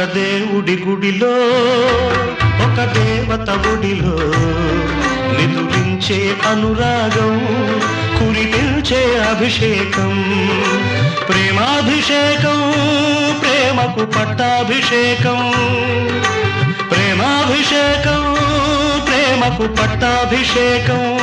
దేవుడి గుడిలో ఒక దేవత గుడిలో నిదురించే అనురాగం కురిపించే అభిషేకం. ప్రేమాభిషేకం ప్రేమకు పట్టాభిషేకం. ప్రేమాభిషేకం ప్రేమకు పట్టాభిషేకం.